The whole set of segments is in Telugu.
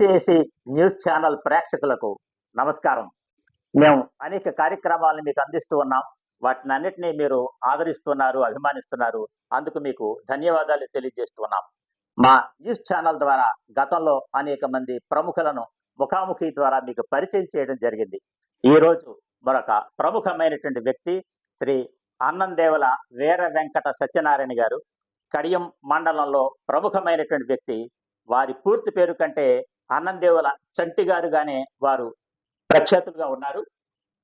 ఎస్ఏసి న్యూస్ ఛానల్ ప్రేక్షకులకు నమస్కారం. మేము అనేక కార్యక్రమాలను మీకు అందిస్తూ ఉన్నాం. వాటిని అన్నిటినీ మీరు ఆదరిస్తున్నారు అభిమానిస్తున్నారు. అందుకు మీకు ధన్యవాదాలు తెలియజేస్తున్నాం మా న్యూస్ ఛానల్ ద్వారా గతంలో అనేక మంది ప్రముఖులను ముఖాముఖి ద్వారా మీకు పరిచయం చేయడం జరిగింది. ఈరోజు మరొక ప్రముఖమైనటువంటి వ్యక్తి శ్రీ అన్నందేవల వీర వెంకట సత్యనారాయణ గారు. కడియం మండలంలో ప్రముఖమైనటువంటి వ్యక్తి. వారి పూర్తి పేరు కంటే అన్నందేవుల చంటి గారుగానే వారు ప్రఖ్యాతులుగా ఉన్నారు.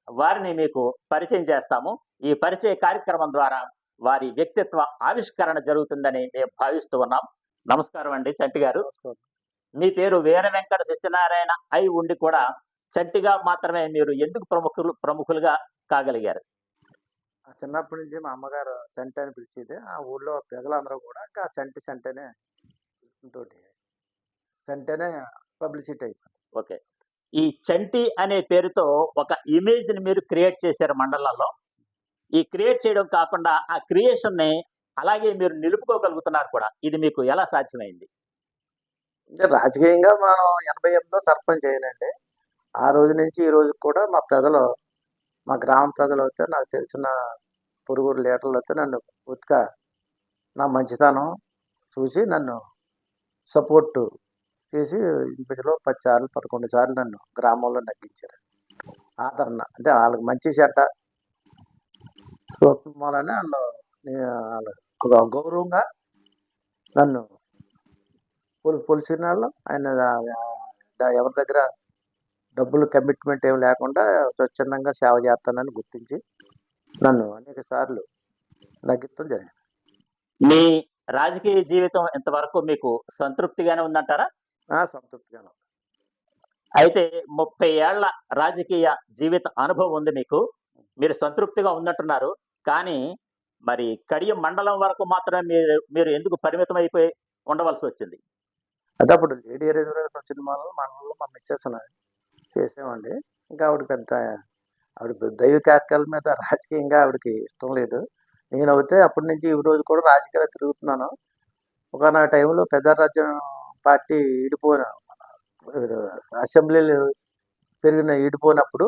వారిని మీకు పరిచయం చేస్తాము. ఈ పరిచయ కార్యక్రమం ద్వారా వారి వ్యక్తిత్వ ఆవిష్కరణ జరుగుతుందని మేము భావిస్తూ ఉన్నాం. నమస్కారం అండి చంటి గారు. మీ పేరు వీర వెంకట సత్యనారాయణ అయి ఉండి కూడా చంటిగా మాత్రమే మీరు ఎందుకు ప్రముఖులు ప్రముఖులుగా కాగలిగారు? ఆ చిన్నప్పటి నుంచి మా అమ్మగారు చంటి అని పిలిచేది. ఆ ఊళ్ళో ప్రజలందరూ కూడా ఇంకా చంటి చంటనే తోటి చంటనే పబ్లిసిటీ అయిపోయింది ఓకే. ఈ చంటి అనే పేరుతో ఒక ఇమేజ్ని మీరు క్రియేట్ చేశారు మండలంలో. ఈ క్రియేట్ చేయడం కాకుండా ఆ క్రియేషన్ని అలాగే మీరు నిలుపుకోగలుగుతున్నారు కూడా. ఇది మీకు ఎలా సాధ్యమైంది? అంటే రాజకీయంగా మనం ఎనభై ఎనిమిదిలో సర్పంచ్ అయినండి ఆ రోజు నుంచి ఈ రోజు కూడా మా ప్రజలు మా గ్రామ ప్రజలు అయితే నాకు తెలిసిన పురుగురు లీటర్లు అయితే నన్ను ఉత్క నా మంచితనం చూసి నన్ను సపోర్టు చేసి ఇంటిలో పది సార్లు పదకొండు సార్లు నన్ను గ్రామంలో నగ్గించారు. ఆదరణ అంటే వాళ్ళకి మంచి చెడ్డ చూడటం వలన వాళ్ళు వాళ్ళు ఒక గౌరవంగా నన్ను పొలి పొలిసిన వాళ్ళు ఆయన ఎవరి దగ్గర డబ్బులు కమిట్మెంట్ ఏమి లేకుండా స్వచ్ఛందంగా సేవ చేస్తానని గుర్తించి నన్ను అనేక సార్లు నగ్గించడం జరిగింది. మీ రాజకీయ జీవితం ఇంతవరకు మీకు సంతృప్తిగానే ఉందంటారా? సంతృప్తిగా అయితే ముప్పై ఏళ్ళ రాజకీయ జీవిత అనుభవం ఉంది మీకు. మీరు సంతృప్తిగా ఉన్నట్టున్నారు. కానీ మరి కడియం మండలం వరకు మాత్రమే మీరు మీరు ఎందుకు పరిమితం అయిపోయి ఉండవలసి వచ్చింది? అదే అప్పుడు లేడీ రిజర్వేషన్ వచ్చిన మనం మనలో మనం ఇచ్చేస్తున్నాం చేసామండి ఇంకా ఆవిడ పెద్ద ఆవిడ దైవ కార్యక్రమాల మీద రాజకీయంగా ఆవిడకి ఇష్టం లేదు. నేను అయితే అప్పటి నుంచి ఈ రోజు కూడా రాజకీయాలు తిరుగుతున్నాను. ఒక నా టైంలో పెద్ద రాజ్యం పార్టీ ఈడిపోయిన అసెంబ్లీలు పెరిగిన ఈడిపోయినప్పుడు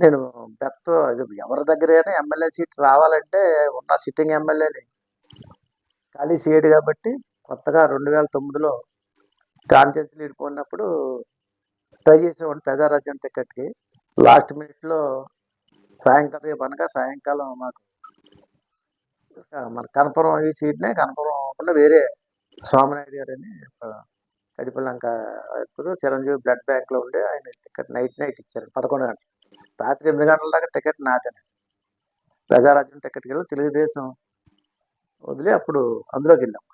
నేను పెద్ద ఎవరి దగ్గరైనా ఎమ్మెల్యే సీట్ రావాలంటే ఉన్న సిట్టింగ్ ఎమ్మెల్యేని ఖాళీ చేయడు కాబట్టి కొత్తగా రెండు వేల తొమ్మిదిలో కాన్ఫరెన్స్లు ఇడిపోయినప్పుడు ట్రై చేసేవాడిని ప్రజారాజ్యం టికెట్కి లాస్ట్ మినిట్లో సాయంకాలం రేపు అనగా సాయంకాలం మాకు మన కనపురం ఈ సీట్నే కనపురం అవ్వకుండా వేరే స్వామినాయుడు గారు అని కడిపల్లంక ఇప్పుడు చిరంజీవి బ్లడ్ బ్యాంక్లో ఉండే ఆయన టికెట్ నైట్ నైట్ ఇచ్చారు. పదకొండు గంటలు. రాత్రి ఎనిమిది గంటల దాకా టికెట్ నాదని. ప్రజారాజ్యం టికెట్కి వెళ్ళి తెలుగుదేశం వదిలి అప్పుడు అందులోకి వెళ్ళాం.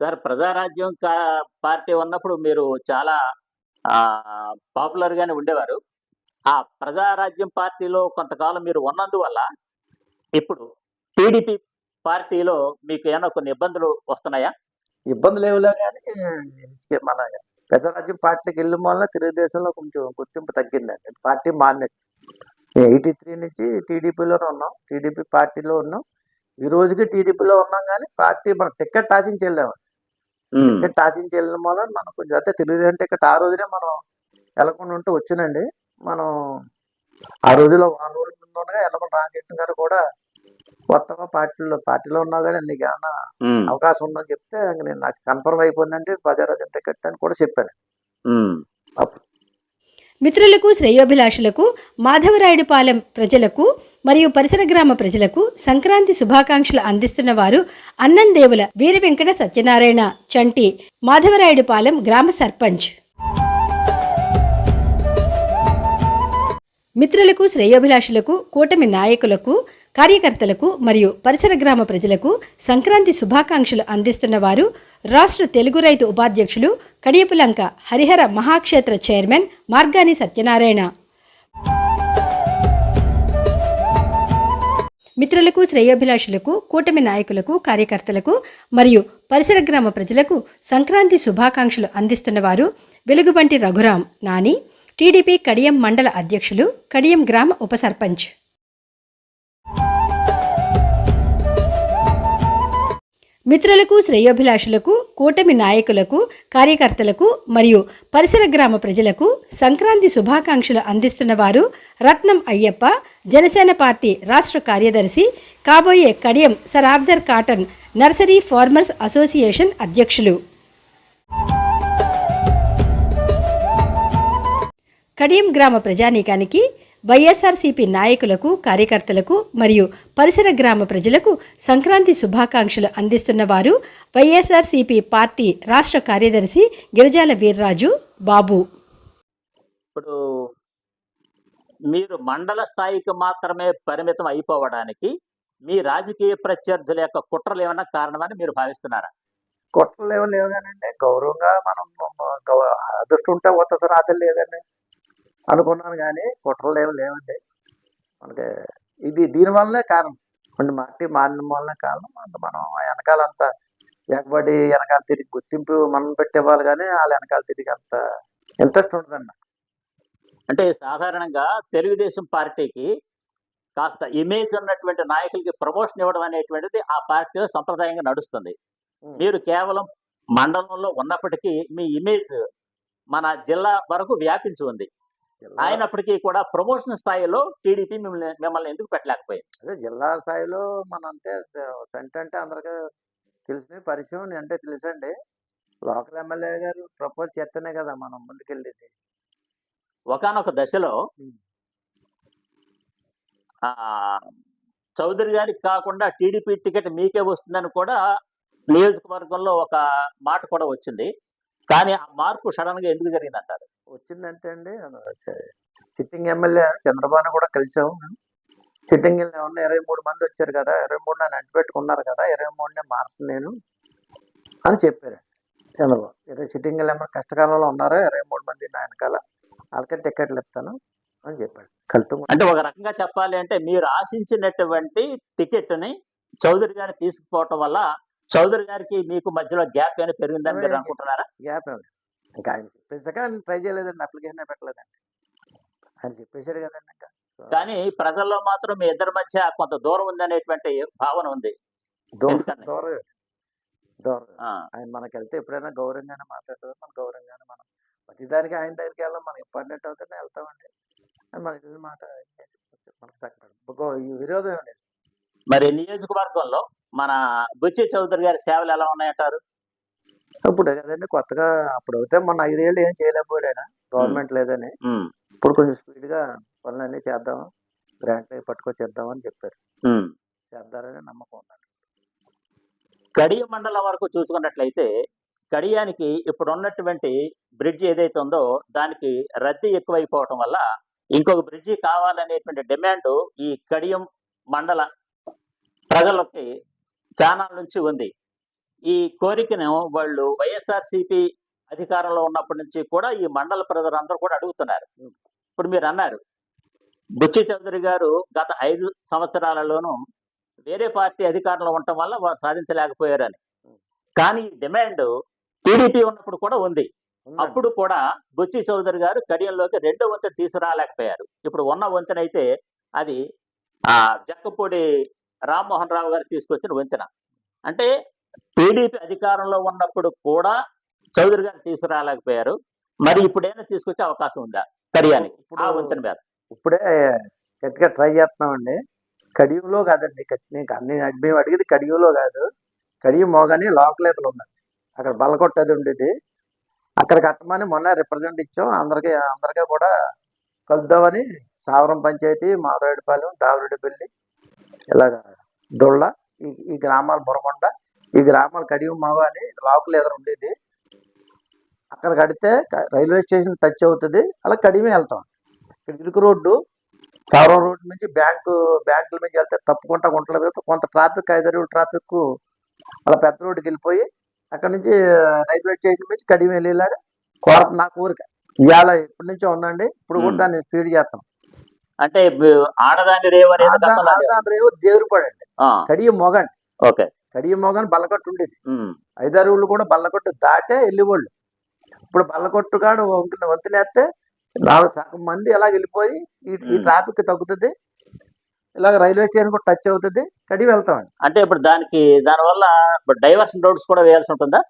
సార్ ప్రజారాజ్యం పార్టీ ఉన్నప్పుడు మీరు చాలా పాపులర్గానే పాపులర్ గానే ఉండేవారు. ఆ ప్రజారాజ్యం పార్టీలో కొంతకాలం మీరు ఉన్నందువల్ల ఇప్పుడు టీడీపీ పార్టీలో మీకు ఏమైనా కొన్ని ఇబ్బందులు వస్తున్నాయా? ఇబ్బందులు ఏమిలే కానీ మన పెద్దరాజ్యం పార్టీకి వెళ్ళిన వల్ల తెలుగుదేశంలో కొంచెం గుర్తింపు తగ్గిందండి. పార్టీ మారినట్టు. ఎయిటీ త్రీ నుంచి టీడీపీలోనే ఉన్నాం. టీడీపీ పార్టీలో ఉన్నాం. ఈ రోజుకి టీడీపీలో ఉన్నాం కానీ పార్టీ మన టికెట్ ఆశించి వెళ్ళాము టికెట్ ఆశించి వెళ్ళిన వల్ల మనం కొంచెం అయితే తెలుగుదేశం టికెట్ ఆ రోజునే మనం వెళ్ళకుండా ఉంటూ వచ్చినండి మనం ఆ రోజులో ఆ రోజుల ఎల్లమల రామకృష్ణ గారు కూడా కొత్తగా పార్టీలో పార్టీలో ఉన్నా కానీ నీకు ఏమన్నా అవకాశం ఉందని చెప్తే నేను నాకు కన్ఫర్మ్ అయిపోయిందంటే బజారాజన్ టికెట్ అని కూడా చెప్పాను. మిత్రులకు శ్రేయోభిలాషులకు మాధవరాయుడుపాలెం ప్రజలకు మరియు పరిసర గ్రామ ప్రజలకు సంక్రాంతి శుభాకాంక్షలు అందిస్తున్న వారు అన్నందేవుల వీర వెంకట సత్యనారాయణ చంటి మాధవరాయుడుపాలెం గ్రామ సర్పంచ్. మిత్రులకు శ్రేయోభిలాషులకు కూటమి నాయకులకు కార్యకర్తలకు మరియు పరిసర గ్రామ ప్రజలకు సంక్రాంతి శుభాకాంక్షలు అందిస్తున్న వారు రాష్ట్ర తెలుగు రైతు ఉపాధ్యక్షులు కడియపులంక హరిహర మహాక్షేత్ర చైర్మన్ మార్గాని సత్యనారాయణ. మిత్రులకు శ్రేయోభిలాషులకు కూటమి నాయకులకు కార్యకర్తలకు మరియు పరిసర గ్రామ ప్రజలకు సంక్రాంతి శుభాకాంక్షలు అందిస్తున్నవారు వెలుగుబంటి రఘురాం నాని టీడీపీ కడియం మండల అధ్యక్షులు కడియం గ్రామ ఉప సర్పంచ్ మిత్రులకు శ్రేయోభిలాషులకు కూటమి నాయకులకు కార్యకర్తలకు మరియు పరిసర గ్రామ ప్రజలకు సంక్రాంతి శుభాకాంక్షలు అందిస్తున్న వారు రత్నం అయ్యప్ప జనసేన పార్టీ రాష్ట్ర కార్యదర్శి కాబోయే Kadiyam sir Arthur Cotton nursery farmers association అధ్యక్షులు. కడియం గ్రామ ప్రజానీకానికి వైఎస్ఆర్సీపీ నాయకులకు కార్యకర్తలకు మరియు పరిసర గ్రామ ప్రజలకు సంక్రాంతి శుభాకాంక్షలు అందిస్తున్న వారు వైఎస్ఆర్సీపీ పార్టీ రాష్ట్ర కార్యదర్శి గిరిజాల వీర్రాజు బాబు. ఇప్పుడు మీరు మండల స్థాయికి మాత్రమే పరిమితం అయిపోవడానికి మీ రాజకీయ ప్రత్యర్థుల యొక్క కుట్రలు ఏమైనా కారణమని మీరు భావిస్తున్నారా? కొట్టలు ఏమో లేవు కానండి గౌరవంగా మనం అదృష్టం ఉంటే వస్తుంది రాత్రి లేదండి. అనుకున్నాను కానీ కుట్రలు ఏమి లేవండి. మనకి ఇది దీనివల్లనే కారణం. కొన్ని పార్టీ మారిన వల్లనే కారణం. అంత మనం వెనకాలంతా ఎగబడి వెనకాల తిరిగి గుర్తింపు మనం పెట్టేవాళ్ళు కానీ వాళ్ళ వెనకాల తిరిగి అంత ఇంట్రెస్ట్ ఉంటుందండి అంటే సాధారణంగా తెలుగుదేశం పార్టీకి కాస్త ఇమేజ్ ఉన్నటువంటి నాయకులకి ప్రమోషన్ ఇవ్వడం అనేటువంటిది ఆ పార్టీలో సంప్రదాయంగా నడుస్తుంది. మీరు కేవలం మండలంలో ఉన్నప్పటికీ మీ ఇమేజ్ మన జిల్లా వరకు వ్యాపించి ఉంది. అయినప్పటికీ కూడా ప్రమోషన్ స్థాయిలో టీడీపీ మిమ్మల్ని మిమ్మల్ని ఎందుకు పెట్టలేకపోయింది? అదే జిల్లా స్థాయిలో మన అంటే సెంట్ అంటే అందరికీ తెలిసిన పరిచయం అంటే తెలుసండి. లోకల్ ఎమ్మెల్యే గారు ప్రపోజ్ చేస్తేనే కదా మనం ముందుకెళ్ళేది. ఒకానొక దశలో చౌదరి గారికి కాకుండా టీడీపీ టికెట్ మీకే వస్తుందని కూడా నియోజకవర్గంలో ఒక మాట కూడా వచ్చింది. కానీ ఆ మార్పు సడన్గా ఎందుకు జరిగిందంటారు? వచ్చిందంటే అండి సిట్టింగ్ ఎమ్మెల్యే చంద్రబాబు కూడా కలిసాము సిట్టింగ్ ఉన్న ఇరవై మూడు మంది వచ్చారు కదా ఇరవై మూడు నన్ను అంటిపెట్టుకున్నారు కదా ఇరవై మూడునే మార్చను నేను అని చెప్పారు చంద్రబాబు. ఇరవై సిట్టింగ్ ఎమ్మెల్యే కష్టకాలంలో ఉన్నారు ఇరవై మూడు మంది నా వెనకాల వాళ్ళకి టికెట్లు ఇస్తాను అని చెప్పాడు. కలుతూ అంటే ఒక రకంగా చెప్పాలి అంటే మీరు ఆశించినటువంటి టికెట్ని చౌదరి గారిని తీసుకుపోవటం వల్ల చౌదరి గారికి మీకు మధ్యలో గ్యాప్ అని పెరిగిందని మీరు అనుకుంటున్నారా? గ్యాప్ ఏమి ఇంకా ఆయన చెప్పేసాక ఆయన ట్రై చేయలేదండి. అప్లికేషన్ పెట్టలేదండి. ఆయన చెప్పేశారు కదండి ఇంకా. కానీ ప్రజల్లో మాత్రం మీ ఇద్దరి మధ్య కొంత దూరం ఉందనేటువంటి భావన ఉంది. దూరం? దూరం. ఆయన మనకి వెళ్తే ఎప్పుడైనా గౌరవంగానే మాట్లాడతారు మన గౌరవంగానే మనం ప్రతిదానికి ఆయన దగ్గరికి వెళ్ళాం మనకి ఇంపార్టెంట్ అవుతేనే వెళ్తామండి. మనకి మాట మనకి విరోధం మరి నియోజకవర్గంలో మన బుచ్చి చౌదరి గారి సేవలు ఎలా ఉన్నాయంటారు? ఇప్పుడు కదండి. కొత్తగా అప్పుడు అయితే మొన్న ఐదేళ్ళు ఏం చేయలేకపోయాడు ఆయన గవర్నమెంట్ లేదని. ఇప్పుడు కొంచెం స్పీడ్గా పనులన్నీ చేద్దాం గ్రాంట్ అవి పట్టుకొచ్చేద్దామని చెప్పారు. చేద్దారని నమ్మకం ఉందండి. కడియ మండలం వరకు చూసుకున్నట్లయితే కడియానికి ఇప్పుడు ఉన్నటువంటి బ్రిడ్జ్ ఏదైతే ఉందో దానికి రద్దీ ఎక్కువైపోవటం వల్ల ఇంకొక బ్రిడ్జి కావాలనేటువంటి డిమాండ్ ఈ కడియం మండల ప్రజలకి చాలా నుంచి ఉంది. ఈ కోరికను వాళ్ళు వైఎస్ఆర్సిపి అధికారంలో ఉన్నప్పటి నుంచి కూడా ఈ మండల ప్రజలందరూ కూడా అడుగుతున్నారు. ఇప్పుడు మీరు అన్నారు బుచ్చి చౌదరి గారు గత ఐదు సంవత్సరాలలోనూ వేరే పార్టీ అధికారంలో ఉండటం వల్ల వారు సాధించలేకపోయారని. కానీ డిమాండ్ టీడీపీ ఉన్నప్పుడు కూడా ఉంది. అప్పుడు కూడా బుచ్చి చౌదరి గారు కడియంలోకి రెండో వంతెన తీసుకురాలేకపోయారు. ఇప్పుడు ఉన్న వంతెన అయితే అది ఆ జక్కపూడి రామ్మోహన్ రావు గారు తీసుకొచ్చిన వంతెన. అంటే టీడీపీ అధికారంలో ఉన్నప్పుడు కూడా చౌదరి గారు తీసుకురాలేకపోయారు. మరి ఇప్పుడైనా తీసుకొచ్చే అవకాశం ఉందా? కడియానికి ఆ వంతెన మీద. ఇప్పుడే గట్టిగా ట్రై చేస్తున్నామండి. కడియంలో కాదండి నేను అన్ని మేము అడిగేది కడియంలో కాదు. కడియం మోగాని లోకలేతలు ఉన్నాయి. అక్కడ బలకొట్టది ఉండేది. అక్కడ కట్టమని మొన్న రిప్రజెంట్ ఇచ్చాం. అందరికీ అందరికీ కూడా కలుద్దామని సావరం పంచాయతీ మారేడుపాలెం దావిరెడ్డిపల్లి ఇలాగ దొళ్ళ ఈ ఈ గ్రామాలు బురకొండ ఈ గ్రామాలు కడియం మోగ అని లోకల్ ఎదురు ఉండేది. అక్కడ కడితే రైల్వే స్టేషన్ టచ్ అవుతుంది. అలా కడిమే వెళ్తాం. ఇక్కడ ఇరుకు రోడ్డు సౌరం రోడ్డు నుంచి బ్యాంకు బ్యాంకుల నుంచి వెళ్తే తప్పుకుంటా గుంటలు కొంత ట్రాఫిక్ ఐదరు ట్రాఫిక్ అలా పెద్ద రోడ్డుకి వెళ్ళిపోయి అక్కడ నుంచి రైల్వే స్టేషన్ నుంచి కడిమి వెళ్ళేలాగా కోరత నా కోరిక ఇవాళ ఇప్పటి నుంచో ఉందండి. ఇప్పుడు కూడా. దాన్ని స్పీడ్ చేస్తాం. అంటే ఆడదాని రేవు లేదు. రేవు దేవుడిపడండి ఆ, కడియ మొగండి. ఓకే. కడియ మొగని బల్లకొట్టు ఉండేది. ఐదారు కూడా బల్లకొట్టు దాటే వెళ్ళేవాళ్ళు ఇప్పుడు బల్లకొట్టు కాడు వంతున వంతులేస్తే నాలుగు సగం మంది ఎలా వెళ్ళిపోయి ఈ. ట్రాఫిక్ తగ్గుతుంది. ఇలాగ రైల్వే స్టేషన్ కూడా టచ్ అవుతుంది. కడి వెళ్తామండి అంటే ఇప్పుడు దానికి దానివల్ల ఇప్పుడు డైవర్షన్ రోడ్స్ కూడా వేయాల్సి ఉంటుందా?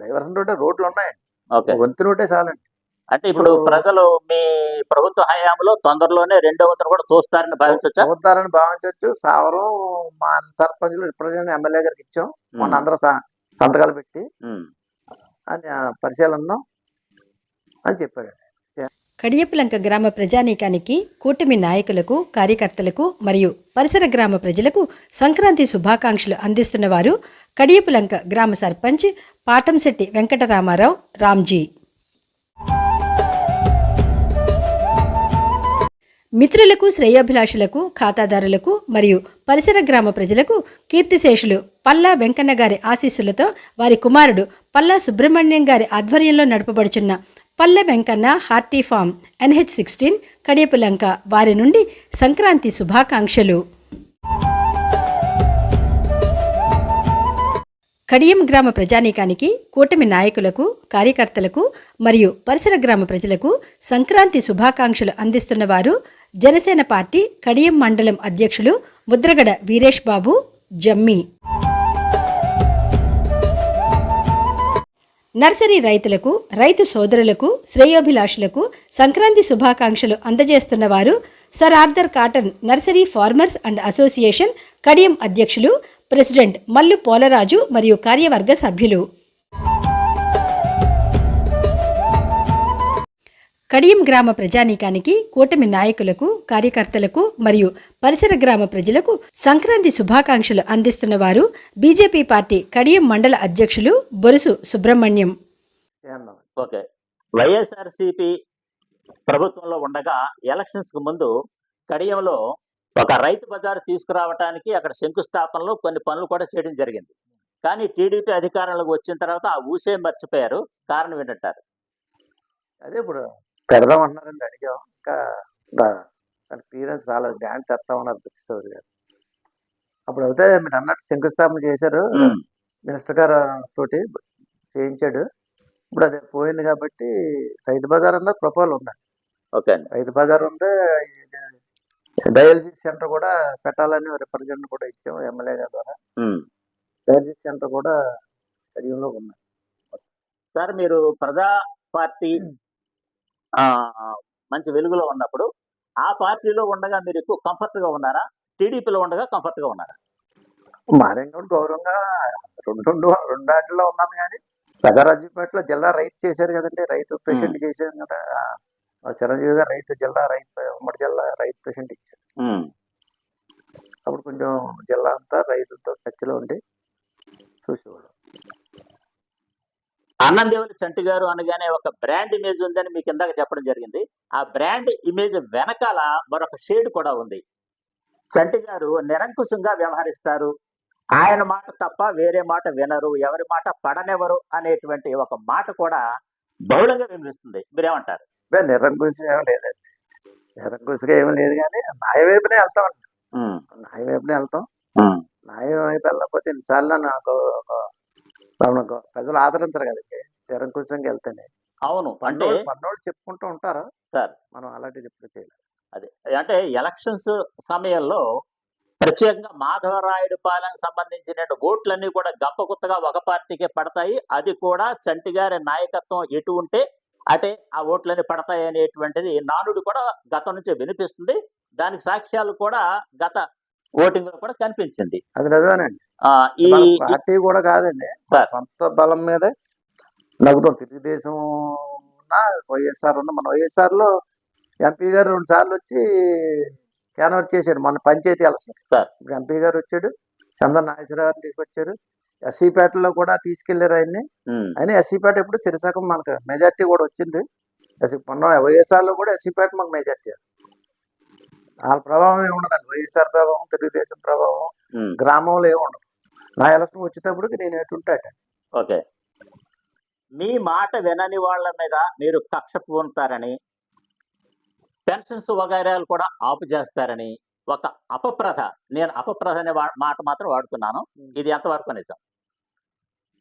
డైవర్షన్ రోడ్డే రోడ్లు ఉన్నాయండి ఓకే. వంతు రోడ్డే చాలండి. అంటే ఇప్పుడు ప్రజలు మీ ప్రభుత్వ హయాంలో తొందరలోనే రెండో వంతును కూడా చూస్తారని భావించవచ్చా చూద్దారని భావించవచ్చు సావరం మా సర్పంచ్లు రిప్రజెంట్ ఎమ్మెల్యే గారికి ఇచ్చాం. మొన్న అందరూ సంతకాలు పెట్టి అని పరిశీలన అని చెప్పాడు కడియపులంక గ్రామ ప్రజానీకానికి కూటమి నాయకులకు కార్యకర్తలకు మరియు పరిసర గ్రామ ప్రజలకు సంక్రాంతి శుభాకాంక్షలు అందిస్తున్న వారు కడియపులంక గ్రామ సర్పంచ్ పాటంశెట్టి వెంకటరామారావు రామ్జీ. మిత్రులకు శ్రేయోభిలాషులకు ఖాతాదారులకు మరియు పరిసర గ్రామ ప్రజలకు కీర్తిశేషులు పల్లా వెంకన్న గారి ఆశీస్సులతో వారి కుమారుడు పల్లా సుబ్రహ్మణ్యం గారి ఆధ్వర్యంలో నడపబడుచున్న Palle Venkanna horti farm NH sixteen Kadiyapulanka వారి నుండి సంక్రాంతి శుభాకాంక్షలు. కడియం గ్రామ ప్రజానీకానికి కూటమి నాయకులకు కార్యకర్తలకు మరియు పరిసర గ్రామ ప్రజలకు సంక్రాంతి శుభాకాంక్షలు అందిస్తున్న వారు జనసేన పార్టీ కడియం మండలం అధ్యక్షులు ముద్రగడ వీరేష్ బాబు జమ్మి. నర్సరీ రైతులకు రైతు సోదరులకు శ్రేయోభిలాషులకు సంక్రాంతి శుభాకాంక్షలు అందజేస్తున్న వారు sir Arthur Cotton nursery farmers and association Kadiyam అధ్యక్షులు ప్రెసిడెంట్ మల్లు పోలరాజు మరియు కార్యవర్గ సభ్యులు. కడియం గ్రామ ప్రజానీకానికి కూటమి నాయకులకు కార్యకర్తలకు మరియు పరిసర గ్రామ ప్రజలకు సంక్రాంతి శుభాకాంక్షలు అందిస్తున్న వారు బీజేపీ పార్టీ కడియం మండల అధ్యక్షులు బొరుసు సుబ్రహ్మణ్యం. ఓకే. వైఎస్ఆర్సిపి ప్రభుత్వంలో ఉండగా ఎలక్షన్స్కు ముందు కడియంలో ఒక రైతు బజారు తీసుకురావడానికి అక్కడ శంకుస్థాపనలో కొన్ని పనులు కూడా చేయడం జరిగింది. కానీ టీడీపీ అధికారంలోకి వచ్చిన తర్వాత ఆ ఊసే మర్చిపోయారు. కారణం ఏంటంటారు? అదే ఇప్పుడు పెడదాం అంటున్నారండి అడిగాం. ఇంకా దాని క్లియరెన్స్ రాలేదు. డ్యాన్స్ తెస్తామన్నారు దృష్టి గారు. అప్పుడు అయితే మీరు అన్నట్టు శంకుస్థాపన చేశారు. మినిస్టర్ గారు తోటి చేయించాడు. ఇప్పుడు అదే పోయింది కాబట్టి రైతు బజార్ అన్నది ప్రపోజల్ ఉంది ఓకే అండి. రైతు బజార్ ఉంది? డయాలసిస్ సెంటర్ కూడా పెట్టాలని రిప్రజెంట్ కూడా ఇచ్చాం ఎమ్మెల్యే గారి ద్వారా. డయాలసిస్ సెంటర్ కూడా స్టడియంలో ఉంది. సార్ మీరు ప్రజా పార్టీ మంచి వెలుగులో ఉన్నప్పుడు ఆ పార్టీలో ఉండగా మీరు ఎక్కువ కంఫర్ట్గా ఉన్నారా? టీడీపీలో ఉండగా కంఫర్ట్గా ఉన్నారా? మారేం కూడా గౌరవంగా రెండు రెండు రెండు వాటిలో ఉన్నాను కానీ ప్రజారాజ్యపేటలో జిల్లా రైతు చేశారు కదండి. రైతు ప్రెసిడెంట్ చేశారు కదా. చిరంజీవి గారు రైతు జిల్లా రైతు ఉమ్మడి జిల్లా రైతు ప్రెసిడెంట్ ఇచ్చారు. అప్పుడు కొంచెం జిల్లా అంతా రైతులతో టచ్లో ఉండి చూసేవాడు అన్నందేవుని చంటి గారు అనగానే ఒక బ్రాండ్ ఇమేజ్ ఉందని మీకు ఇందాక చెప్పడం జరిగింది. ఆ బ్రాండ్ ఇమేజ్ వెనకాల మరొక షేడ్ కూడా ఉంది. చంటి గారు నిరంకుశంగా వ్యవహరిస్తారు. ఆయన మాట తప్ప వేరే మాట వినరు ఎవరి మాట పడనెవరు అనేటువంటి ఒక మాట కూడా బహుళంగా వినిపిస్తుంది. మీరేమంటారు? నిరంకుశం ఏమీ లేదండి. నిరంకుశగా ఏమీ లేదు కానీ న్యాయ వైపునే వెళ్తాం ఉమ్, న్యాయ వైపునే వెళ్తాం. న్యాయం వైపు వెళ్ళకపోతే ఇన్నిసార్లు నాకు ప్రజలు ఆదరించరు కదండి నిరంకుశంగా వెళ్తేనే. అవును అంటే పన్నోళ్ళు చెప్పుకుంటూ ఉంటారు. సార్. మనం అలాంటిది ఎప్పుడు చేయలేదు అదే అంటే ఎలక్షన్స్ సమయంలో ప్రత్యేకంగా మాధవరాయుడు పాలెం సంబంధించిన ఓట్లన్నీ కూడా గంపగుత్తగా ఒక పార్టీకే పడతాయి. అది కూడా చంటి గారి నాయకత్వం ఎటు ఉంటే అటే ఆ ఓట్లన్నీ పడతాయి అనేటువంటిది నానుడు కూడా గతం నుంచి వినిపిస్తుంది. దానికి సాక్ష్యాలు కూడా గత ఓటింగ్లో కూడా కనిపించింది. అది నిజమేనండి. ఈ పార్టీ కూడా కాదండి. సార్. సొంత బలం మీదే నగ్గుతాం తెలుగుదేశం ఉన్నా వైఎస్ఆర్ ఉన్న మన వైఎస్ఆర్లో ఎంపీ గారు రెండు సార్లు వచ్చి క్యాన్వర్ చేశాడు. మన పంచాయతీ ఎలక్షన్. సార్. ఇప్పుడు ఎంపీ గారు వచ్చాడు. చంద్ర నాగేశ్వరరావు తీసుకొచ్చారు. ఎస్సీపేటలో కూడా తీసుకెళ్ళారు ఆయన్ని. అయినా ఎస్సీపేట ఎప్పుడు సిరిసకం మనకు మెజార్టీ కూడా వచ్చింది. ఎస్సీ మొన్న వైఎస్ఆర్లో కూడా ఎస్సీపేట మాకు మెజార్టీ. వాళ్ళ ప్రభావం ఏమి ఉండదండి వైఎస్ఆర్ ప్రభావం తెలుగుదేశం ప్రభావం గ్రామంలో ఏమి ఉండదు నా ఎలక్షన్ వచ్చేటప్పటికి నేను ఎటుంటాట ఓకే. మీ మాట వినని వాళ్ళ మీద మీరు కక్ష పూనుతారని పెన్షన్స్ వగైరాలు కూడా ఆపు చేస్తారని ఒక అపప్రథ నేను అపప్రథ అనే మాట మాత్రం వాడుతున్నాను. ఇది ఎంతవరకు నిజం?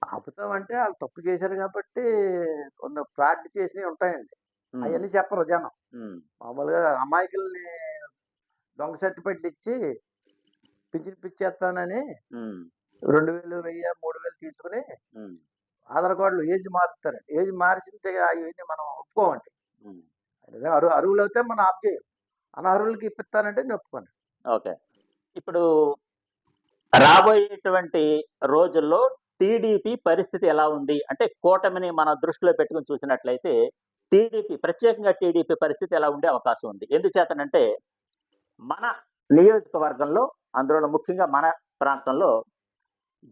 ఆపుతాం అంటే వాళ్ళు తప్పు చేశారు కాబట్టి కొంత ఫ్రాడ్ చేసినవి ఉంటాయండి. అవన్నీ చెప్పరు జనం. మామూలుగా అమాయకుల్ని దొంగ సర్టిఫికెట్లు ఇచ్చి పింఛన్ పిచ్చేస్తానని రెండు వేలు వెయ్యి మూడు వేలు తీసుకుని ఆధార్ కార్డులు ఏజ్ మారుతారు ఏజ్ మార్చింటే అవన్నీ మనం ఒప్పుకోమండి. అరు అరువులు అయితే మనం ఆఫ్ చేయం. అనర్హులకి ఇప్పిస్తానంటే నేను ఒప్పుకోండి ఓకే. ఇప్పుడు రాబోయేటువంటి రోజుల్లో టీడీపీ పరిస్థితి ఎలా ఉంది? అంటే కూటమిని మన దృష్టిలో పెట్టుకుని చూసినట్లయితే టీడీపీ ప్రత్యేకంగా టీడీపీ పరిస్థితి ఎలా ఉండే అవకాశం ఉంది. ఎందుచేతనంటే మన నియోజకవర్గంలో అందులో ముఖ్యంగా మన ప్రాంతంలో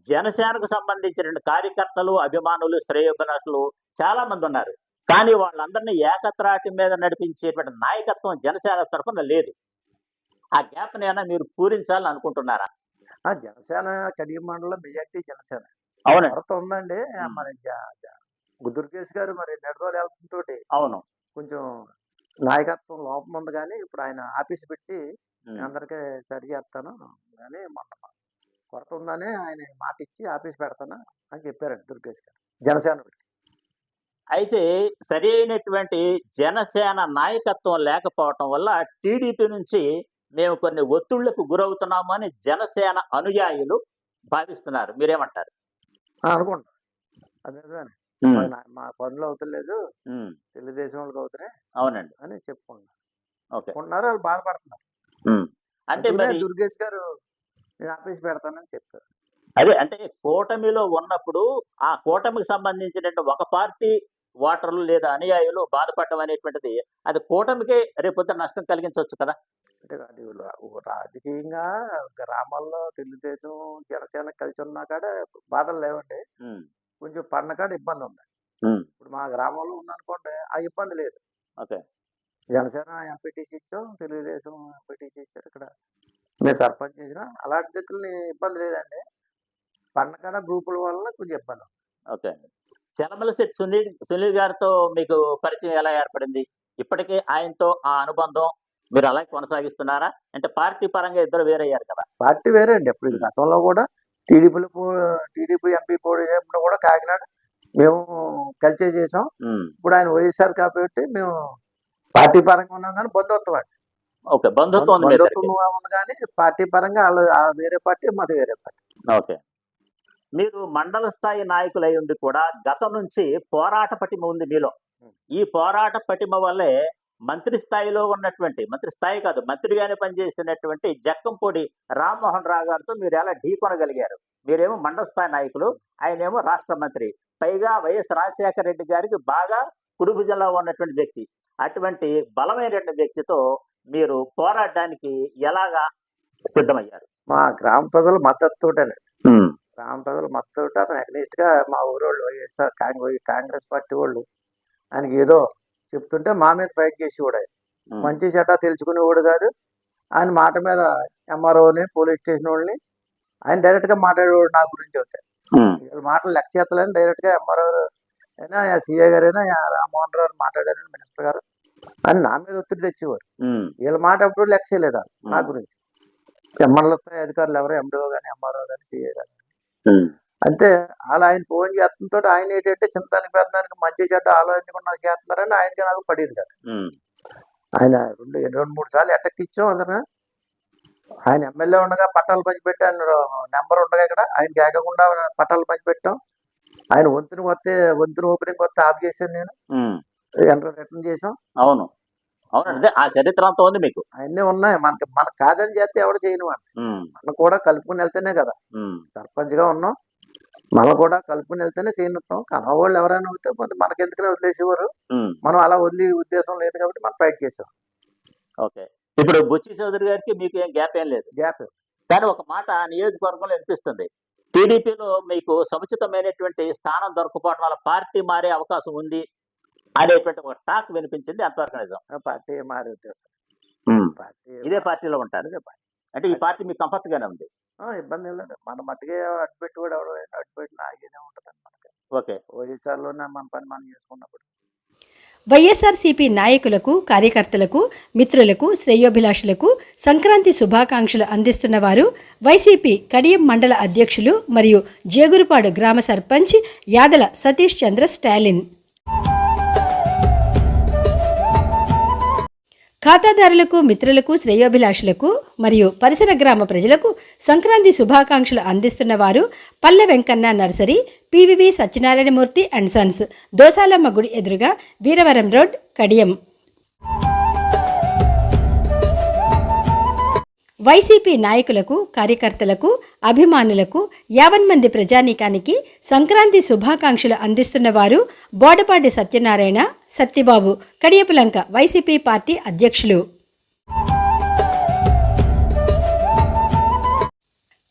జనసేనకు సంబంధించిన కార్యకర్తలు అభిమానులు శ్రేయోభిలాషులు చాలా మంది ఉన్నారు. కానీ వాళ్ళందరినీ ఏకత్రాటి మీద నడిపించేటువంటి నాయకత్వం జనసేన తరఫున లేదు. ఆ గ్యాప్ ఏమైనా మీరు పూరించాలని అనుకుంటున్నారా? ఆ! జనసేన కడియ మండలం మెజార్టీ జనసేన. అవునండి. కొరత ఉందండి. జ- గుద్దురుకేశ్ గారు మరి నెడదోలు వెళ్తుంటోటి అవును. కొంచెం నాయకత్వం లోపం ఉంది కానీ ఇప్పుడు ఆయన ఆఫీస్ పెట్టి. అందరికీ సరి చేస్తాను కానీ మొన్న కొరత ఉందని ఆయన మాట ఇచ్చి ఆఫీస్ పెడతాను అని చెప్పారండి దుర్గేష్ గారు. జనసేన పెట్టి. అయితే సరి అయినటువంటి జనసేన నాయకత్వం లేకపోవటం వల్ల టీడీపీ నుంచి మేము కొన్ని ఒత్తిళ్ళకు గురవుతున్నాము అని జనసేన అనుయాయులు భావిస్తున్నారు. మీరేమంటారు? అనుకుంటా అదే మా పనులు అవుతలేదు. తెలుగుదేశం వాళ్ళకి అవుతున్నాయి అవునండి. అని చెప్పుకుంటున్నారు ఓకే. ఉన్నారు వాళ్ళు బాధపడుతున్నారు. అంటే మరి దుర్గేష్ గారు నేను ఆఫీస్ పెడతానని చెప్పారు. అదే అంటే కూటమిలో ఉన్నప్పుడు ఆ కూటమికి సంబంధించిన ఒక పార్టీ ఓటర్లు లేదా అనుయాయులు బాధపడటం అనేటువంటిది అది కూటమికే రేపొద్దున నష్టం కలిగించవచ్చు కదా? అంటే అది రాజకీయంగా గ్రామాల్లో తెలుగుదేశం జనసేన కలిసి ఉన్నా కాడ బాధలు లేవండి. కొంచెం పడిన కాడ ఇబ్బంది ఉంది ఇప్పుడు మా గ్రామంలో ఉందనుకోండి ఆ ఇబ్బంది లేదు. ఓకే. జనసేన ఎంపీటీసీ ఇచ్చాం తెలుగుదేశం ఎంపీటీసీ ఇచ్చారు ఇక్కడ. మేము సర్పంచ్ చేసిన అలాంటి దగ్గర ఇబ్బంది లేదండి. పండకాడ గ్రూపుల వల్ల కొంచెం ఇబ్బంది. ఓకే. చలమల శెట్టి సునీల్ సునీల్ గారితో మీకు పరిచయం ఎలా ఏర్పడింది? ఇప్పటికే ఆయనతో ఆ అనుబంధం మీరు అలాగే కొనసాగిస్తున్నారా? అంటే పార్టీ పరంగా ఇద్దరు వేరయ్యారు కదా. పార్టీ వేరే అండి అప్పుడు ఇది గతంలో కూడా టీడీపీలో టీడీపీ ఎంపీ పోటీ కూడా కాకినాడ మేము కలిసే చేసాం ఇప్పుడు ఆయన వైఎస్ఆర్ కాబట్టి మేము పార్టీ పరంగా ఉన్నాం కానీ బంధుత్వం అండి. ఓకే బంధుత్వం ఉంది కానీ పార్టీ పరంగా వాళ్ళు వేరే పార్టీ మాది వేరే పార్టీ. ఓకే. మీరు మండల స్థాయి నాయకులై ఉండి కూడా గతం నుంచి పోరాట పటిమ ఉంది మీలో. ఈ పోరాట పటిమ వల్లే మంత్రి స్థాయిలో ఉన్నటువంటి మంత్రి స్థాయి కాదు మంత్రిగానే పనిచేసినటువంటి జక్కంపొడి రామ్మోహన్ రావు గారితో మీరు ఎలా ఢీకొనగలిగారు మీరేమో మండల స్థాయి నాయకులు ఆయనేమో రాష్ట్ర మంత్రి. పైగా వైఎస్ రాజశేఖర రెడ్డి గారికి బాగా కురుభుజంలో ఉన్నటువంటి వ్యక్తి. అటువంటి బలమైనటువంటి వ్యక్తితో మీరు పోరాడడానికి ఎలాగా సిద్ధమయ్యారు? మా గ్రామ ప్రజల మద్దతుతోటేనండి గ్రామ ప్రజల మద్దతు అతను అగ్నిస్ట్గా మా ఊరోళ్ళు వైఎస్ఆర్ కాంగ్రెస్ కాంగ్రెస్ పార్టీ వాళ్ళు ఆయనకి ఏదో చెప్తుంటే మా మీద ఫైట్ చేసి కూడా. మంచి చెడ్డ తెలుసుకునేవాడు కాదు. ఆయన మాట మీద ఎంఆర్ఓని పోలీస్ స్టేషన్ వాళ్ళని ఆయన డైరెక్ట్గా మాట్లాడేవాడు నా గురించి అవుతాయి వీళ్ళ మాటలు లెక్క చేస్తలేని డైరెక్ట్గా ఎంఆర్ఓ అయినా సీఏ గారైనా రామ్మోహన్ రావు మాట్లాడారని మినిస్టర్ గారు. అని నా మీద ఒత్తిడి తెచ్చేవారు. వీళ్ళ మాట ఎప్పుడు లెక్క చేయలేదు? నా గురించి. ఎమ్మెల్యే స్థాయి అధికారులు ఎవరు ఎండిఓ కానీ ఎంఆర్ఓ కానీ సీఏ కానీ అంతే అలా ఆయన ఫోన్ చేస్తుంతో ఆయన ఏంటంటే చింతానికి పెద్దదానికి మంచి చెడ్డ ఆలోచించకుండా నాకు చేస్తున్నారని ఆయనకి నాకు పడేది కాదు. ఆయన రెండు రెండు మూడు సార్లు అటక్ ఇచ్చాం అందరం ఆయన ఎమ్మెల్యే ఉండగా పట్టాలు పంచిపెట్టి ఆయన నెంబర్ ఉండగా ఇక్కడ ఆయనకి ఏకకుండా పట్టాలు పంచిపెట్టాం. ఆయన వంతుని వస్తే వంతుని ఓపెనింగ్ వస్తే ఆఫ్ చేశాను నేను. ఎంటర్ రిటర్న్ చేసాం అవును. అవును అదే ఆ చరిత్ర అంతా ఉంది మీకు. అవన్నీ ఉన్నాయి. మనకి మనకు కాదని చేస్తే ఎవరు చేయను. మనం కూడా కలుపుకుని వెళ్తేనే కదా. సర్పంచ్గా ఉన్నాం. మనం కూడా కలుపుకుని వెళ్తేనే చేయనుంటాం కనవాళ్ళు ఎవరైనా ఉంటే కొంత మనకెందుకనే వదిలేసేవారు. మనం అలా వదిలే ఉద్దేశం లేదు కాబట్టి మనం ఫైట్ చేసాం. ఓకే. ఇప్పుడు బుచ్చి చౌదరి గారికి మీకు ఏం గ్యాప్ ఏం లేదు. గ్యాప్ కానీ ఒక మాట నియోజకవర్గంలో వినిపిస్తుంది. టీడీపీలో మీకు సముచితమైనటువంటి స్థానం దొరకపోవడం వల్ల పార్టీ మారే అవకాశం ఉంది అనేటువంటి ఒక టాక్ వినిపించింది అంతవరకు నిజం? పార్టీ మారే ఉద్దేశం. పార్టీ ఇదే పార్టీలో ఉంటారు. ఇదే పార్టీ. అంటే ఈ పార్టీ మీకు కంఫర్ట్ గానే ఉంది? ఆ, ఇబ్బంది లేదు. మన మట్టుకే అడ్డుపెట్టి కూడా ఎవడో అడ్డుపెట్టి నాగేదే ఉంటుంది మనకి. ఓకే. ఒడిశాలోనే మన పని మనం చేసుకున్నప్పుడు. వైఎస్ఆర్సీపీ నాయకులకు కార్యకర్తలకు మిత్రులకు శ్రేయోభిలాషులకు సంక్రాంతి శుభాకాంక్షలు అందిస్తున్న వారు వైసీపీ కడియం మండల అధ్యక్షులు మరియు జేగురుపాడు గ్రామ సర్పంచ్ యాదల సతీష్ చంద్ర స్టాలిన్. ఖాతాదారులకు మిత్రులకు శ్రేయోభిలాషులకు మరియు పరిసర గ్రామ ప్రజలకు సంక్రాంతి శుభాకాంక్షలు అందిస్తున్న వారు Palle Venkanna nursery PVV Satyanarayanamurthy and sons Dosalamma గుడి ఎదురుగా వీరవరం రోడ్ కడియం. వైసీపీ నాయకులకు కార్యకర్తలకు అభిమానులకు యావన్ మంది ప్రజానీకానికి సంక్రాంతి శుభాకాంక్షలు అందిస్తున్న వారు బోడపాటి సత్యనారాయణ సత్యబాబు కడియపులంక వైసీపీ పార్టీ అధ్యక్షులు.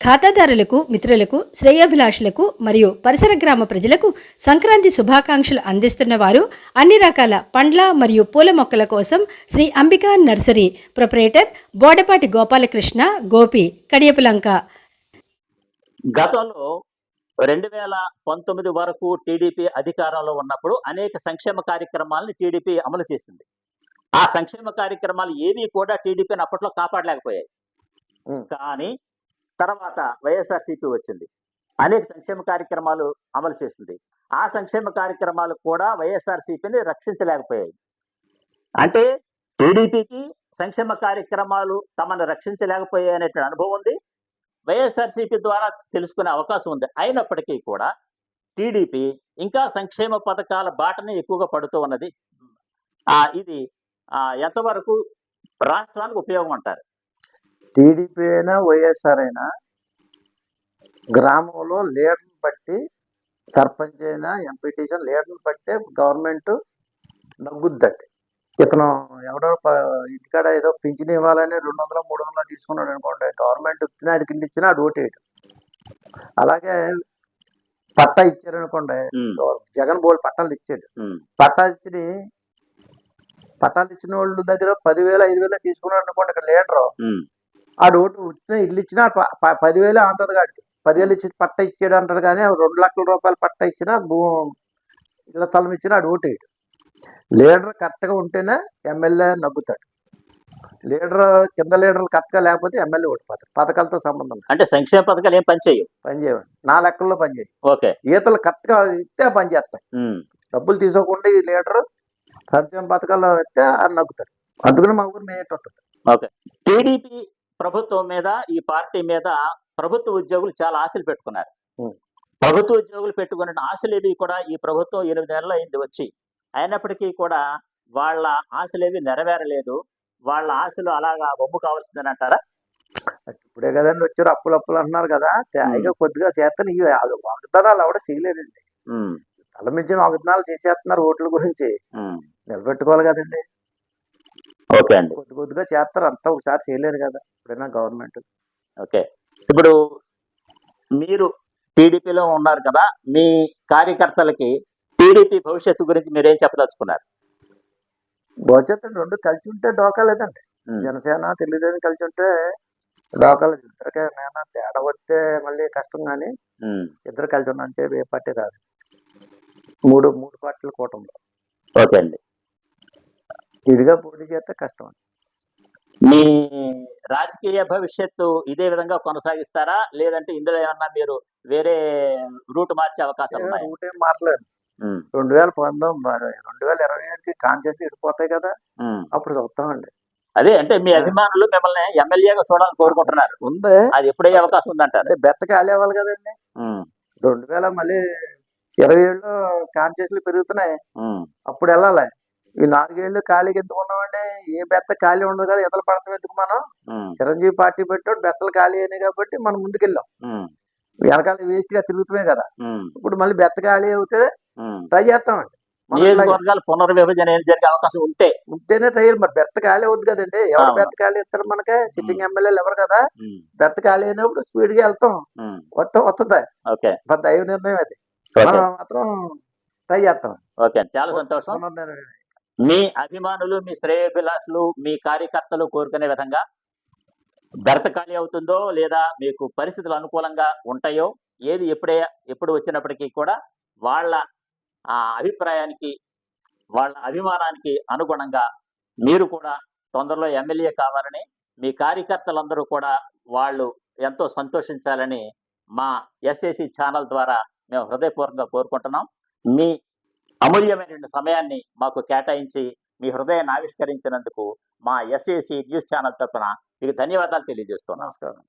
ఖాతాదారులకు మిత్రులకు శ్రేయోభిలాషులకు మరియు పరిసర గ్రామ ప్రజలకు సంక్రాంతి శుభాకాంక్షలు అందిస్తున్న వారు అన్ని రకాల పండ్ల మరియు పూల మొక్కల కోసం శ్రీ అంబికా నర్సరీ ప్రొపరేటర్ బోడపాటి గోపాలకృష్ణ గోపి కడియపులంక. గతంలో రెండు వేల పంతొమ్మిది వరకు టీడీపీ అధికారంలో ఉన్నప్పుడు అనేక సంక్షేమ కార్యక్రమాలను టీడీపీ అమలు చేసింది. ఆ సంక్షేమ కార్యక్రమాలు ఏవి కూడా టీడీపీని అప్పట్లో కాపాడలేకపోయాయి. కానీ తర్వాత వైఎస్ఆర్సీపీ వచ్చింది. అనేక సంక్షేమ కార్యక్రమాలు అమలు చేసింది. ఆ సంక్షేమ కార్యక్రమాలు కూడా వైఎస్ఆర్సీపీని రక్షించలేకపోయాయి. అంటే టీడీపీకి సంక్షేమ కార్యక్రమాలు తమను రక్షించలేకపోయాయి అనేటువంటి అనుభవం ఉంది. వైఎస్ఆర్సీపీ ద్వారా తెలుసుకునే అవకాశం ఉంది. అయినప్పటికీ కూడా టీడీపీ ఇంకా సంక్షేమ పథకాల బాటనే ఎక్కువగా పడుతూ ఉన్నది. ఇది ఆ, ఎంతవరకు రాష్ట్రానికి ఉపయోగం అంటారు? టీడీపీ అయినా వైఎస్ఆర్ అయినా గ్రామంలో లీడర్ని బట్టి సర్పంచ్ అయినా ఎంపీటీసీ లీడర్ని బట్టే గవర్నమెంట్ నగ్గుద్దండి. ఇతను ఎవడో ఇంటికాడ ఏదో పింఛన్ ఇవ్వాలని రెండు వందలు మూడు వందలు తీసుకున్నాడు అనుకోండి గవర్నమెంట్ ఇచ్చిన ఇల్లు ఇచ్చినా ఆడు ఓటేయడు. అలాగే పట్టా ఇచ్చారనుకోండి జగన్ బోర్డు పట్టాలు ఇచ్చాడు. ఉమ్, పట్టాలు ఇచ్చి పట్టాలు ఇచ్చిన వాళ్ళ దగ్గర పదివేలు ఐదు వేలు తీసుకున్నాడు అనుకోండి ఇక్కడ లీడరు ఆడు ఓటు ఇచ్చిన ఇల్లు ఇచ్చినా పదివేలు అంతది కాడికి. పదివేలు ఇచ్చి పట్ట ఇచ్చాడు అంటారు కానీ రెండు లక్షల రూపాయలు పట్ట ఇచ్చినా భూ ఇళ్ళ స్థలం ఇచ్చినా ఆడు ఓటు వేయడు లీడర్ కరెక్ట్గా ఉంటేనే ఎమ్మెల్యే నగ్గుతాడు లీడర్ కింద లీడర్లు కరెక్ట్గా లేకపోతే ఎమ్మెల్యే ఓడిపోతాడు. పథకాలతో సంబంధం. అంటే సంక్షేమ పథకాలు ఏం పనిచేయవు? పని చేయవండి నా లెక్కల్లో పని చేయి ఓకే. ఈతలు కరెక్ట్గా ఇస్తే పని చేస్తాయి. ఉమ్, డబ్బులు తీసుకోకుండా ఈ లీడర్ సంక్షేమ పథకాల్లో ఇస్తే అది నగ్గుతాడు అందుకని మా ఊరు మేయట్ వస్తుంది ఓకే. టీడీపీ ప్రభుత్వం మీద ఈ పార్టీ మీద ప్రభుత్వ ఉద్యోగులు చాలా ఆశలు పెట్టుకున్నారు. ప్రభుత్వ ఉద్యోగులు పెట్టుకున్న ఆశలు ఏవి కూడా ఈ ప్రభుత్వం ఎనిమిది నెలలు అయింది వచ్చి. అయినప్పటికీ కూడా వాళ్ళ ఆశలు ఏవి నెరవేరలేదు. వాళ్ళ ఆశలు అలాగా బొమ్ము కావాల్సిందని అంటారా? ఇప్పుడే కదండి వచ్చారు అప్పులు అప్పులు అంటున్నారు కదా. త్యాగ కొద్దిగా చేస్తాను. ఇవి అది వాగ్దానాలు ఎవడ చేయలేదండి. ఉం, తల మించిన వాగ్దానాలు చేసేస్తున్నారు ఓట్ల గురించి. నిలబెట్టుకోవాలి కదండి. ఓకే అండి. కొద్ది కొద్దిగా చేస్తారు అంతా ఒకసారి చేయలేరు కదా. ఇప్పుడైనా గవర్నమెంట్. ఓకే. ఇప్పుడు మీరు టీడీపీలో ఉన్నారు కదా. మీ కార్యకర్తలకి టీడీపీ భవిష్యత్తు గురించి మీరేం చెప్పదలుచుకున్నారు? భవిష్యత్తు రెండు కలిసి ఉంటే డోకా లేదండి. జనసేన తెలుగుదేశం కలిసి ఉంటే డోకా లేదు. ఇద్దరికే నేను తేడా వస్తే మళ్ళీ కష్టం కానీ. ఇద్దరు కలిసి చెప్పి ఏ పార్టీ రాదు. మూడు మూడు పార్టీల కూటమిలో. ఓకే అండి. ఇదిగా పోటీ చేస్తే కష్టం. మీ రాజకీయ భవిష్యత్తు ఇదే విధంగా కొనసాగిస్తారా? లేదంటే ఇందులో ఏమన్నా మీరు వేరే రూట్ మార్చే ఉన్నాయి? రూట్ ఏం మారలేదు. రెండు వేల పంతొమ్మిది రెండు వేల ఇరవై ఏడుకి కాన్షియస్ ఇడిపోతాయి కదా అప్పుడు చూస్తామండి. అదే అంటే మీ అభిమానులు మిమ్మల్ని ఎమ్మెల్యేగా చూడాలని కోరుకుంటున్నారు. ఉంది. అది ఎప్పుడయ్యే అవకాశం ఉందంటారు? బెత్త కాలేవాలి కదండి. రెండు వేల మళ్ళీ ఇరవై ఏళ్ళు కాన్షియస్లు పెరుగుతున్నాయి. అప్పుడు వెళ్ళాలి. ఈ నాలుగేళ్ళు ఖాళీకి ఎందుకు ఉన్నామండి? ఏ బెత్త ఖాళీ ఉండదు కదా ఎదలు పడతాం ఎందుకు మనం? చిరంజీవి పార్టీ పెట్టాడు బెత్తలు ఖాళీ అయినాయి కాబట్టి మనం ముందుకెళ్ళాం. వెనకాల వేస్ట్గా తిరుగుతామే కదా. ఇప్పుడు మళ్ళీ బెత్త ఖాళీ అవుతే. ట్రై చేస్తామండి. నియోజకవర్గాల పునర్విభజన జరిగే అవకాశం ఉంటే. ఉంటేనే ట్రై. మరి బెత్త ఖాళీ అవుద్ది కదండి. ఎవరు. బెత్త ఖాళీ ఇస్తారు మనకి? సిట్టింగ్ ఎమ్మెల్యేలు ఎవరు కదా? బెత్త ఖాళీ అయినప్పుడు స్పీడ్గా వెళ్తాం వస్తా వస్తుంది మరి దైవ నిర్ణయం అది. మనం మాత్రం ట్రై చేస్తాం. ఓకే. చాలా సంతోషం. మీ అభిమానులు మీ శ్రేయోభిలాషులు మీ కార్యకర్తలు కోరుకునే విధంగా భర్త ఖాళీ అవుతుందో లేదా మీకు పరిస్థితులు అనుకూలంగా ఉంటాయో ఏది ఎప్పుడే ఎప్పుడు వచ్చినప్పటికీ కూడా వాళ్ళ ఆ, అభిప్రాయానికి వాళ్ళ అభిమానానికి అనుగుణంగా మీరు కూడా తొందరలో ఎమ్మెల్యే కావాలని మీ కార్యకర్తలందరూ కూడా వాళ్ళు ఎంతో సంతోషించాలని మా ఎస్ఏసి ఛానల్ ద్వారా మేము హృదయపూర్వకంగా కోరుకుంటున్నాం. మీ అమూల్యమైనటువంటి సమయాన్ని మాకు కేటాయించి మీ హృదయాన్ని ఆవిష్కరించినందుకు మా ఎస్ఏసి న్యూస్ ఛానల్ తరఫున మీకు ధన్యవాదాలు తెలియజేస్తున్నాం. నమస్కారం.